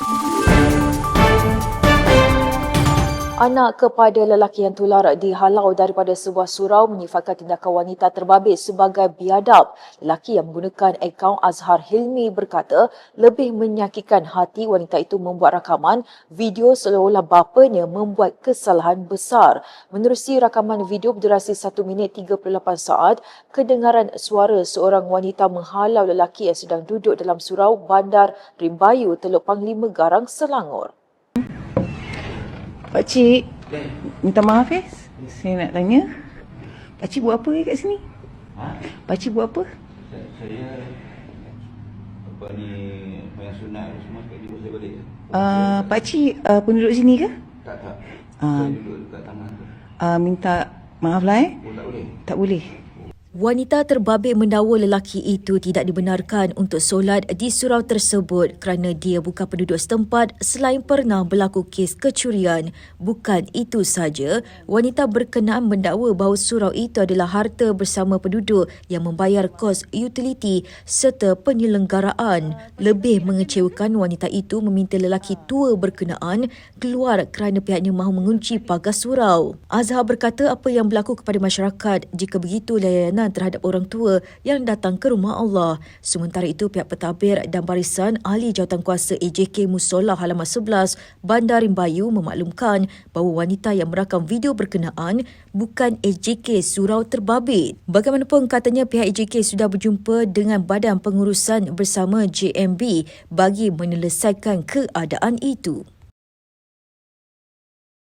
thank you Anak kepada lelaki yang tular dihalau daripada sebuah surau menyifatkan tindakan wanita terbabit sebagai biadab. Lelaki yang menggunakan akaun Azhar Hilmi berkata lebih menyakitkan hati wanita itu membuat rakaman video seolah-olah bapanya membuat kesalahan besar. Menerusi rakaman video berdurasi 1 minit 38 saat, kedengaran suara seorang wanita menghalau lelaki yang sedang duduk dalam surau Bandar Rimbayu, Teluk Panglima Garang, Selangor. Pakcik, minta maaf eh. Saya nak tanya. Pakcik buat apa kat sini? Ha? Pakcik buat apa? Saya, saya apa ni yang sunat semua sekali saya balik. Uh, pakcik uh, penduduk sini ke? Tak tak. Ah. Saya duduk dekat taman tu. Uh, minta maaf lah eh. Oh tak boleh. Tak boleh. Wanita terbabit mendakwa lelaki itu tidak dibenarkan untuk solat di surau tersebut kerana dia bukan penduduk setempat selain pernah berlaku kes kecurian. Bukan itu saja, wanita berkenaan mendakwa bahawa surau itu adalah harta bersama penduduk yang membayar kos utiliti serta penyelenggaraan. Lebih mengecewakan wanita itu meminta lelaki tua berkenaan keluar kerana pihaknya mahu mengunci pagar surau. Azhar berkata apa yang berlaku kepada masyarakat jika begitu layanan terhadap orang tua yang datang ke rumah Allah. Sementara itu, pihak pentadbir dan barisan ahli jawatankuasa AJK Musola halaman 11 Bandar Rimbayu memaklumkan bahawa wanita yang merakam video berkenaan bukan AJK Surau Terbabit. Bagaimanapun katanya pihak AJK sudah berjumpa dengan Badan Pengurusan bersama JMB bagi menyelesaikan keadaan itu.